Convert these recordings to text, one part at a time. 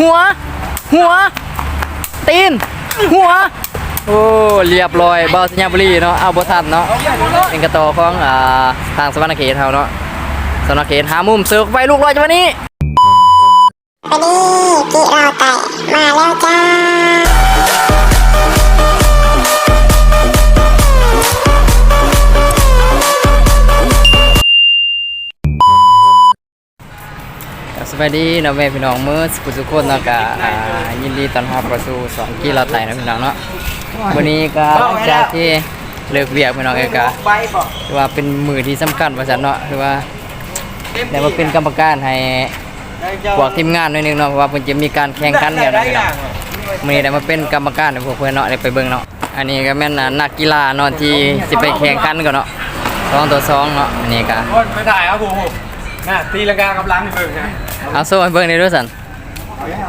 หัว หัว ตีน หัว โอ้เรียบร้อยเบาสัญญาบุรีเนาะเอาบ่ทันเนาะเป็นกระต่อของอ่าทางสวรรณเขตเฮาเนาะสวรรณเขตหามุมเสือกไปลูกลอยจังหวะนี้ไปดิกิเราไต่มาแล้วจ้า สวัสดีเนาะแม่พี่น้องเมื่อสุขสุขคนเนาะกะอ่ายินดีต้อนรับเข้าสู่สองกีฬาไต่นะพี่น้องเนาะวันนี้ก็หลังจากที่เลิกเวียกพี่น้องเอกะถือว่าเป็นมือที่สำคัญว่าซั่นเนาะคือว่าได้มาเป็นกรรมการให้พวกทีมงานหน่อยหนึงเนาะเพราะว่าเพิ่นจะมีการแข่งขันกันนะพี่น้องมื้อนี้ได้มาเป็นกรรมการให้พวกเพิ่นเนาะได้ไปเบิ่งเนาะอันนี้ก็แม่นอ่านักกีฬาเนาะที่สิไปแข่งขันกันเนาะสองต่อสองเนาะอันนี้ก็โอ้ยไม่ได้ครับผมน่ะตีลังกากำลังนี่เบิ่งนะ เอาโซ่ให้เบิ่งได้ด้วยสัน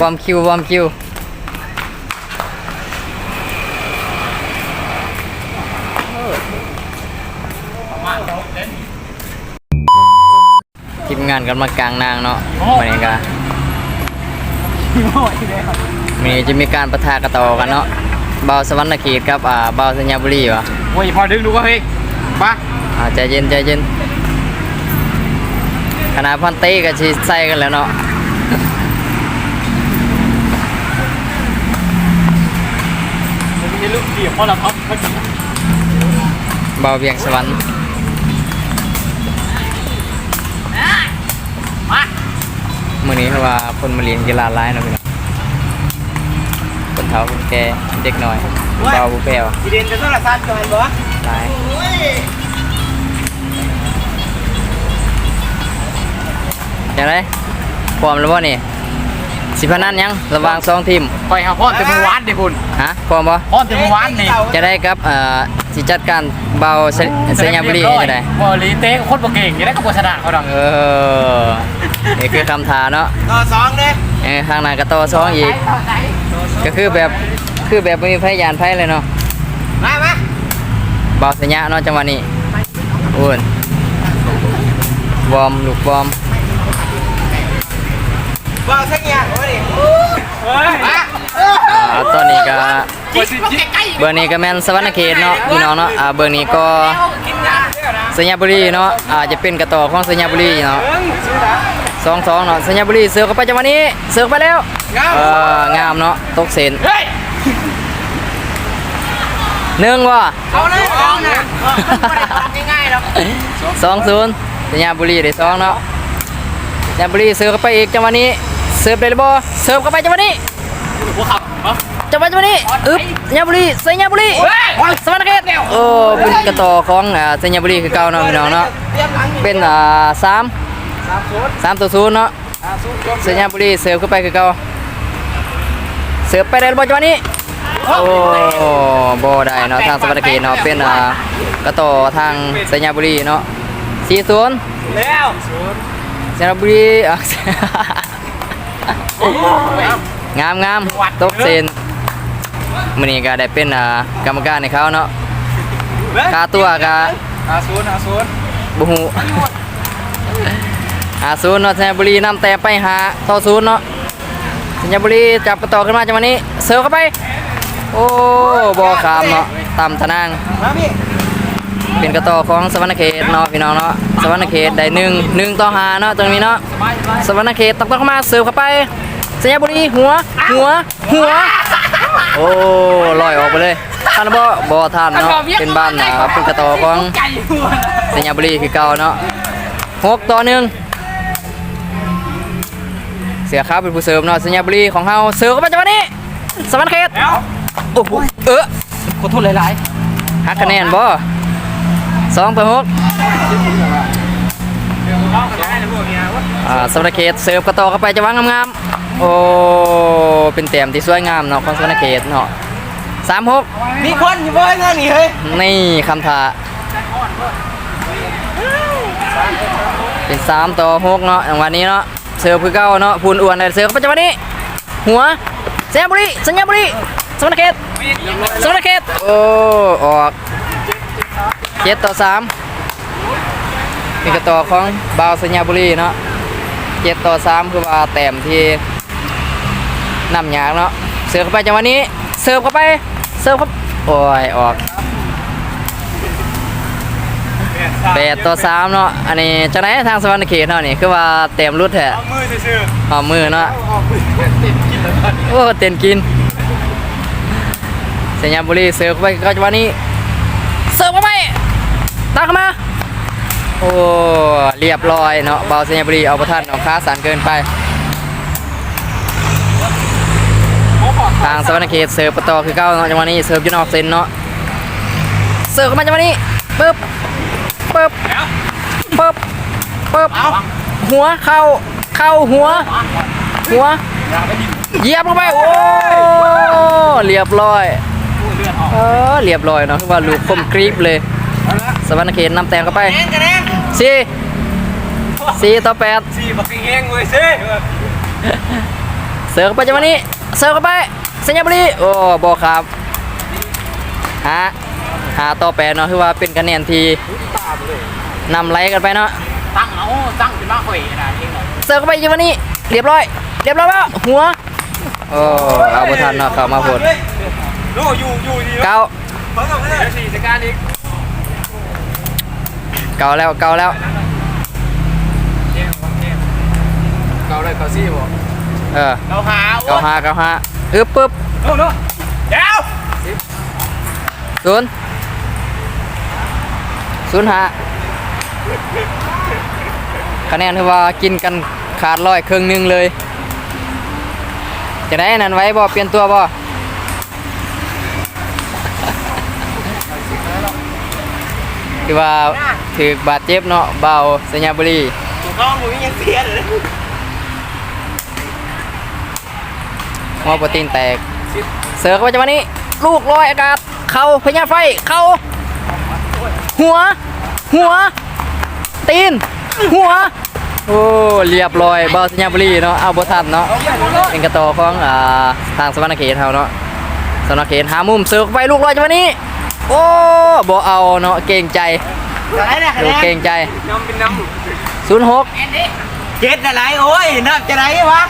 บอมคิวบอมคิวทีมงานกันมากลางนางเนาะวันนี้ก็วันนี้จะมีการประทะกระต่อกันเนาะเบาสวรรณเขตครับอ่าเบาสัญญาบุรีวะโอ้ยพอดึงดูว่าเฮ้ยมาอ่าใจเย็นใจเย็น ขนาดพันเต้ก็ชิใส่กันแล้วเนาะมีลูกเดียวเพราะเราท็อปเขาเบาเบียงสวรรค์มื่อนี้เพราะว่าคนมาเรียนกีฬาร้ายเนาะพี่น้องคนเฒ่าคนแก่เด็กน้อยเบาผู้แปรวอีเดนจะต้องละสั้นก่อนบ่ร้าย ย่างไรพร้อมแล้วบ่นี่สิพนันยังระหว่างสองทีมไปหาพ่อเต็มวานดิคุณฮะพร้อมบ่พ่อเต็มวานนี่จะได้ครับเอ่อสิจัดการเบาเสสัญญาบุรีจะได้บอลีเต้คนบ่เก่งจะได้กับชนะเขาดังเออนี่คือคำถามเนาะต่อสองเด้เออข้างหน้าก็ต่อสองอีกก็คือแบบคือแบบไม่มีพยานไพ่เลยเนาะมามาเบาสัญญาเนาะจังหวะนี้อุ่นวอร์มลูกวอร์ม ว่าสักอย่างวะดิเฮ้ยอ่าตอนนี้ก็จิ๊บจิ๊บใกล้เบอร์นี้ก็แม่นสวรรณเขตเนาะพี่น้องเนาะอ่าเบอร์นี้ก็กินยาสัญญาบุรีเนาะอาจจะเป็นกระต่อของสัญญาบุรีเนาะเอิ้งชื่อนะสองสองเนาะสัญญาบุรีเสือกเข้าไปจังหวะนี้เสือกไปแล้วเอองามเนาะตกเส้นเฮ้ยหนึ่งว่ะเอาเลยเอานะง่ายๆหรอกสองศูนย์สัญญาบุรีได้สองเนาะสัญญาบุรีเสิร์ฟเข้าไปอีกจังหวะนี้ เสิร์ฟได้หรือบ่เสิร์ฟเข้าไปจังหวะนี้หัวขับเหรอจังหวะจังหวะนี้อึ๊บสัญญาบุรีสัญญาบุรีเฮ้ยสวรรณเขตโอ้เป็นกระต่อของอ่าสัญญาบุรีคือเก่าเนาะพี่น้องเนาะเป็นอ่าสามสามศูนย์สามต่อศูนย์เนาะสามศูนย์จบสัญญาบุรีเสิร์ฟเข้าไปคือเก่าเสิร์ฟไปได้หรือบ่จังหวะนี้โอ้บ่ได้เนาะทางสวรรณเขตเนาะเป็นอ่ากระต่อทางสัญญาบุรีเนาะสี่ศูนย์แล้วศูนย์สระบุรีอะ งามงามตกเซนมื้อนี้ก็ได้เป็นอ่ากรรมการในเขาเนาะค่าตัวก็อาศูนย์อาศูนย์บ่ฮู้หาศูนย์เนาะสระบุรีนำแต่ไปหาต่อศูนย์เนาะสระบุรีจับกระต่อขึ้นมาจังหวะนี้เสิร์ฟเข้าไป โอ้บ่ขามเนาะต่ำทะนางมาพี่ เป็นกระต่อของสวรรณเขตเนาะพี่น้องเนาะสวรรณเขตได้หนึ่งหนึ่งต่อหาเนาะตรงนี้เนาะสบายสบายสวรรณเขตต้องต้องเข้ามาเสิร์ฟเข้าไปสัญญาบุรีหัวหัวหัว โอ้ลอยออกไปเลยท่านบ่บ่ท่านเนาะเป็นบ้านนะครับเป็นกระต่อของไก่หัวสัญญาบุรีคือเก่าเนาะหกต่อหนึ่งเสียครับเป็นผู้เสิร์ฟเนาะสัญญาบุรีของเฮาเสิร์ฟเข้าไปจังหวะนี้สวรรณเขตแล้วโอ้โหเออขอโทษหลายหักคะแนนบ่ สองต่อหกๆเดี๋ยวน้องจะให้ในพวกนี้นะวะอ่าสวรรณเขตเสิร์ฟกระต่อเข้าไปจังหวะงามๆ โอ้ เป็นแต้มที่สวยงามเนาะของสวรรณเขตเนาะสามหกมีคนอยู่บ้านนั่นนี่เฮ้ย นี่คำถาเป็นสามต่อหกเนาะอย่างวันนี้เนาะ เสิร์ฟคือเก้าเนาะพูนอ้วนเลยเสิร์ฟเข้าไปจังหวะนี้ หัวสัญญาบุรีสัญญาบุรีสวรรณเขตสวรรณเขตโอ้ ออก เจ็ดต่อสามมีกระต่อของบาวสัญญาบุรีเนาะเจ็ดต่อสามคือว่าแต้มที่นำยากเนาะเสิร์ฟเข้าไปจังหวะนี้เสิร์ฟเข้าไปเสิร์ฟเข้าโอ้ยออกแปดต่อสามเนาะอันนี้จังไหนทางสวรรค์เขตเนาะนี่คือว่าเต็มรุดแท้เอามือซื่อหอมมือเนาะๆเอามือติดกินแล้วตอนนี้โอ้เต้นกินสัญญาบุรีเสิร์ฟเข้าไปก็จังหวะนี้เสิร์ฟเข้าไป ตักเข้ามา โอ้ เรียบร้อยเนาะเบาสัญญาบรีเอาประทันเอาค้าสารเกินไป ทางสวรรณเขตเสิร์ฟประตูคือเก้าเนาะจังหวะนี้เสิร์ฟยูนอกเซนเนาะ เสิร์ฟเข้ามาจังหวะนี้ปึ๊บปึ๊บปึ๊บปึ๊บหัวเข้าเข้าหัว หัวเยียบเข้าไปโอ้เรียบร้อยเออเรียบร้อยเนาะคือว่าลูกคมกรีบเลย สวรรณเขตนำแต้มเข้าไปสี่สี่ต่อแปดสี่บักเฮงเว้ยซิเสิร์ฟเข้าไปจังหวะนี้ เสิร์ฟเข้าไปสัญญาบุรีโอ้บอครับหาหาต่อแปดเนาะคือว่าเป็นคะแนนที่นำไล่กันไปเนาะตั้งเอาตั้งเป็นมาข่อยนะเองเหรอเสิร์ฟเข้าไปจังหวะนี้เรียบร้อย เรียบร้อยแล้วหัวโอ้เอาบุทันเนาะเข้ามาพดโน่อยู่อยู่ดีเก้าเพิ่งเอาไปเลยสี่สการอีก เก้าแล้วเก้าแล้วเก่งเก่งเกาเลยเกาซี่บ่เออเกาหาเก้าห้าเก้าห้าอึ๊บปึ๊บโน่โน่เดี๋ยวศูนย์ศูนย์ห้าคะแนนคือว่ากินกันขาดร้อยครึ่งหนึงเลย จะได้อันนั้นไว้บ่เปลี่ยนตัวบ่ คือว่าถือบาดเจ็บเนาะเบาสัญญาบุรีน้องมึงยังเสียเลยหัวโปรตีนแตก เสือเข้าไปจังหวะนี้ ลูกลอยอากาศ เข่าพญาไฟ เข่าหัว หัว ตีน หัว โอ้ เรียบร้อยเบาสัญญาบุรีเนาะ เอาบทันเนาะ เป็นกระต่อของอ่าทางสวรรณเขตเฮาเนาะสวรรณเขตหามุมเสือเข้าไปลูกลอยจังหวะนี้ โอ้บ่เอาเนาะเก่งใจอะไรนะดูเก่งใจน้ำเป็นน้06เจ็ดอะไรโอ้ยนับจะไรวะ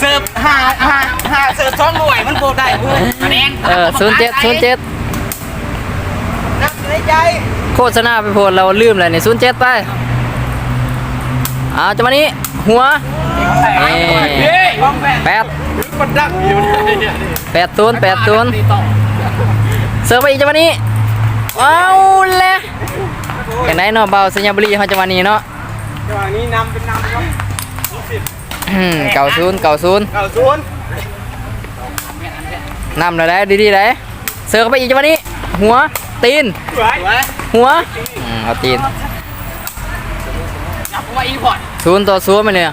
เสิร์ฟห้าห้าห้าเสิร์ฟสองหน่วยมันโบได้เพื่อนคะแนนเออ07 07นับในใจโฆษณาไปโพดเราลืมเลยนี่07ไปเอาจังหวะนี้หัวเฮ้ยบ้องแปดแปดมันดักอยู่เนี่ยแปดศูนย์แปดศูนย์เสิ ร์ฟไปอีกจังหวะนี้เอาเลยอย่างไรเนาะเบาสัญญาบุรีเขาจังหวะนี้เนาะจังหวะนี้นำเป็นนำครับเก่าศูนย์เก่าศูนย์เก้าศูนย์นำเลยได้ดีๆเลยเสิร์ฟไปอีกจังหวะนี้ หัวตีน หัวเอาตีนจับมาอีกพอศูนย์ต่อศูนไปเลย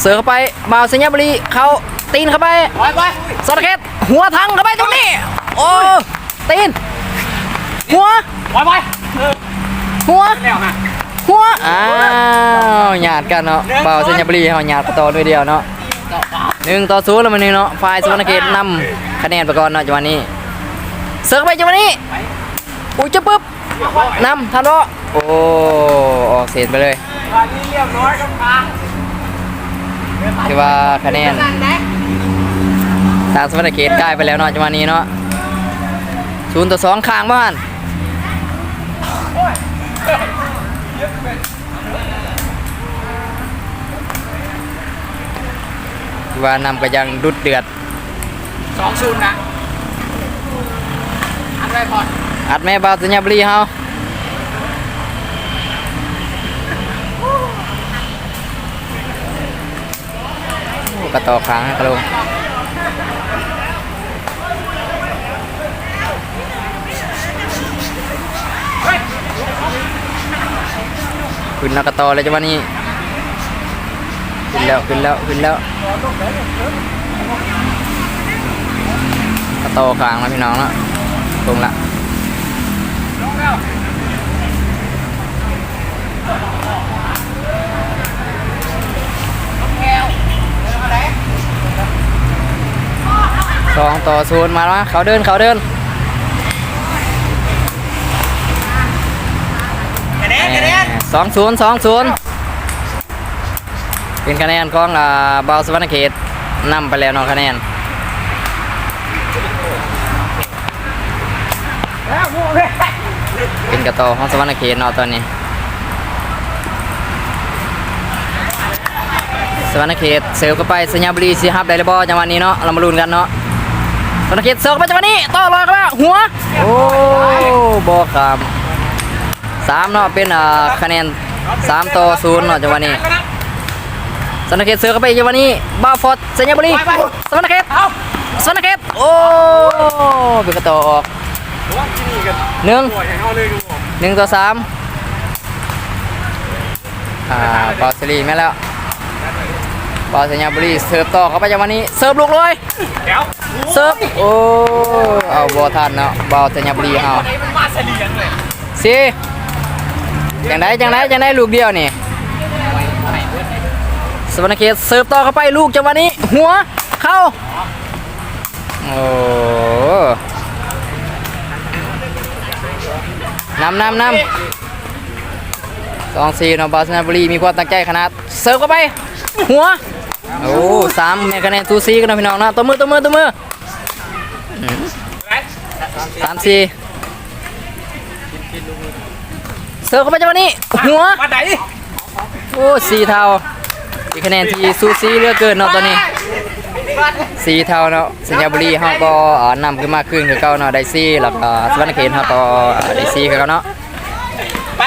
เสิร์ฟเข้าไปเบาสัญญาบุรีเขา ตีนเข้าไปไว้ไว้สอดแคทหัวทังเข้าไปตรงนี้ โอ้ตีน หัวไว้ไว้เออหัวแล้วฮะหัวอ้าวหยาดกันเนาะเบาสัญญาบุรีเขาหยาดประตูด้วยเดียวเนาะหนึ่งต่อศูนย์แล้วมันนี่เนาะฝ่ายสุวรรณเขตนำคะแนนไปก่อนเนาะจังหวะนี้เสิร์ฟไปจังหวะนี้อุ้ยจะปึ๊บนำทันบ่โอ้ออกเสียไปเลยวันนี้เรียบร้อยกับทางคือว่าคะแนน ทางสุวรรณเขตได้ไปแล้วเนาะจังหวะนี้เนาะศูนย์ต่อสองข้างบ้านว่านำก็ยังดุดเดือดสองศูนย์นะอันไว้พอร์ตอัดแม่บาวสัญญาบุรีเฮาโอ้กระต่อค้างให้กระลง ขึ้นแล้วกระต่อเลยจังหวะนี้ขึ้นแล้วขึ้นแล้วขึ้นแล้วกระต่อค้างแล้วพี่น้องเนาะตรงละสองต่อศูนย์มาแล้วะเขาเดินเขาเดิน คะแนนคะแนน สองศูนย์สองศูนย์เป็นคะแนนของอ่าบาวสวรรณเขตนำไปแล้วเนาะคะแนนแล้วโม่เลยเป็นกระโตของสวรรณเขตนาะตอนนี้ สวรรณเขตเสิร์ฟเข้าไปสัญญาบุรีซีฮับได้เลยบอจังหวะนี้เนาะเรามาลุ้นกันเนาะสวรรณเขตเสิร์ฟไปจังหวะนี้ต่อรอยกันแล้วหัว โอ้บอครับ สามเนาะเป็นอ่าคะแนนสามต่อศูนย์เนาะจังหวะนี้สวรรณเขตเสิร์ฟเข้าไปจังหวะนี้บาฟอร์ดสัญญาบุรีสวรรณเขตเอาสวรรณเขตโอ้เป็นกระต่อออกว่าที่นี่กันหนึ่งหัวอย่างเอาเลยดูผมหนึ่งต่อสามอ่าปอสลีแม่แล้วปอสัญญาบุรีเสิร์ฟต่อเข้าไปจังหวะนี้เสิร์ฟลูกเลยเดี๋ยวเสิร์ฟโอ้เอาบอทันเนาะบอสัญญาบุรีเอาไอ้มันมาเสลียงเลยสิ จังได้จังได้จังได้ลูกเดียวนี่สวรรณเขตเสิร์ฟต่อเข้าไปลูกจังหวะนี้ หัวเข้า โอ้นำนำนำสองสี่นาะบาสนาบุรีมีความตั้งใจขนาด เสิร์ฟเข้าไป หัว โอ้สามคะแนนทูซีกันนะพี่น้องนะตัวมือตัวมือตัวมือสามสี่ เสิร์ฟเข้าไปจังหวะนี้หัวมาไหนโอ้สีเทาอีกคะแนนที่ซูซีเหลือกเกินเนาะตอนนี้สีเทาเนาะสัญญาบุรีเฮาก็อ่านำขึ้นมาครึ่งคือเก่าเนาะได้ซีแล้วก็สวรรณเขตเฮาก็ได้ซีคือเก่าเนาะไป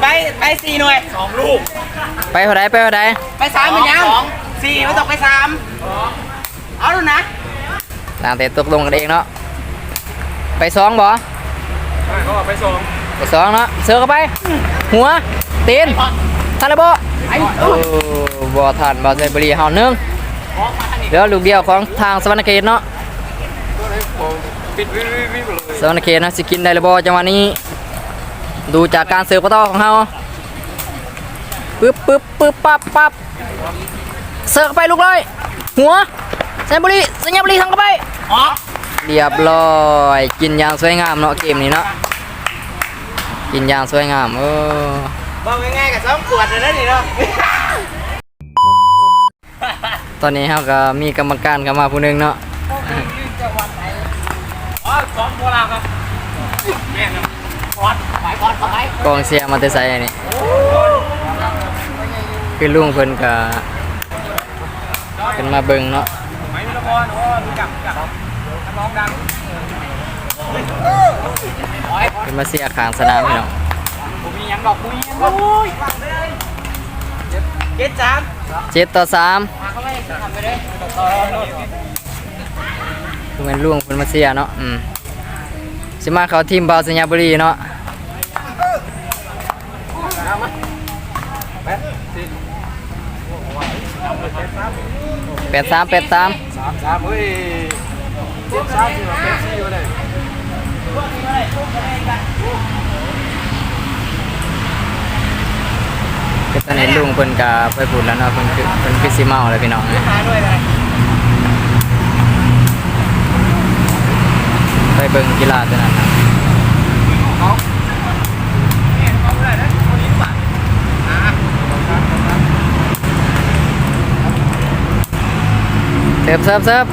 ไปไปสี่หน่วยสองลูกไปเท่าใดไปเท่าใดไปสามเป็นยังสี่ไม่ต้องไปสามเอาดูนะต่างแต่ตกลงกันเองเนาะไปสองบ่เขาบอกไปส่ง ไปสองเนาะเสือเข้าไป หัวตีนทันเลยบ่โอ้บ่ทันบ่สัญญาบุรีเฮาหนึ่งเดี๋ยวลูกเดียวของทางสวรรณเขตเนาะปิดวิววิวเลยสวรรณเขตนะสิกินได้หรือบ่จังหวะนี้ ดูจากการเสิร์ฟกระต่อของเฮาปึ๊บปึ๊บปึ๊บปั๊บปั๊บเสิร์ฟเข้าไปลูกเลย หัวสัญญาบุรีสัญญาบุรีทางเข้าไปอ๋อเรียบร้อย กินอย่างสวยงามเนาะเกมนี้เนาะ กินอย่างสวยงามเออบอกง่ายๆกับซ้อมขวดเลยนะนี่เนาะตอนนี้เฮาก็มีกรรมการเข้ามาผู้หนึงเนาะอ๋อซ้อมโบราณครับแม่ครับขวดไปขวดไปกองเชียร์มาแต่ไสนี่คือลุงเพิ่นก็เพิ่นมาเบิ่งเนาะไม่มีละครโอ้รู้จักรู้จักนักร้องดัง เพิ่นมาเสียร์ข้างสนามพี่น้องผมมียังดอกผมมียังดอกโอ้ยฟังเลยเจ็ดสามเจ็ดต่อสามมาเข้าไปทำไปเลยต่อรถคือแมันล่วงเพิ่นมาเสียเนาะอืมสิมาเขาทีมบาวสัญญาบุรีเนาะแปดสามแปดสามสามสามเฮ้ยเจ็ดสามสิบแปดสี่อยู่เลย คือตอนนี้ลุงเพิ่นก็ไปพูดแล้วเนาะเพิ่นคือเพิ่นคือสิเมาแล้วพี่น้องนะมาด้วยเลยไปเบิ่งกีฬาตัวนั้นนะเสิร์ฟเสิร์ฟเสิร์ฟ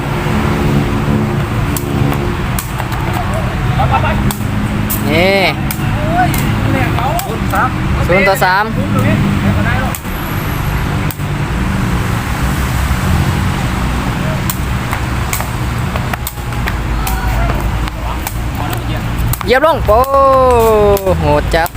นี่ศูนย์ต่อสามเยียบลงโอ้โหดจับ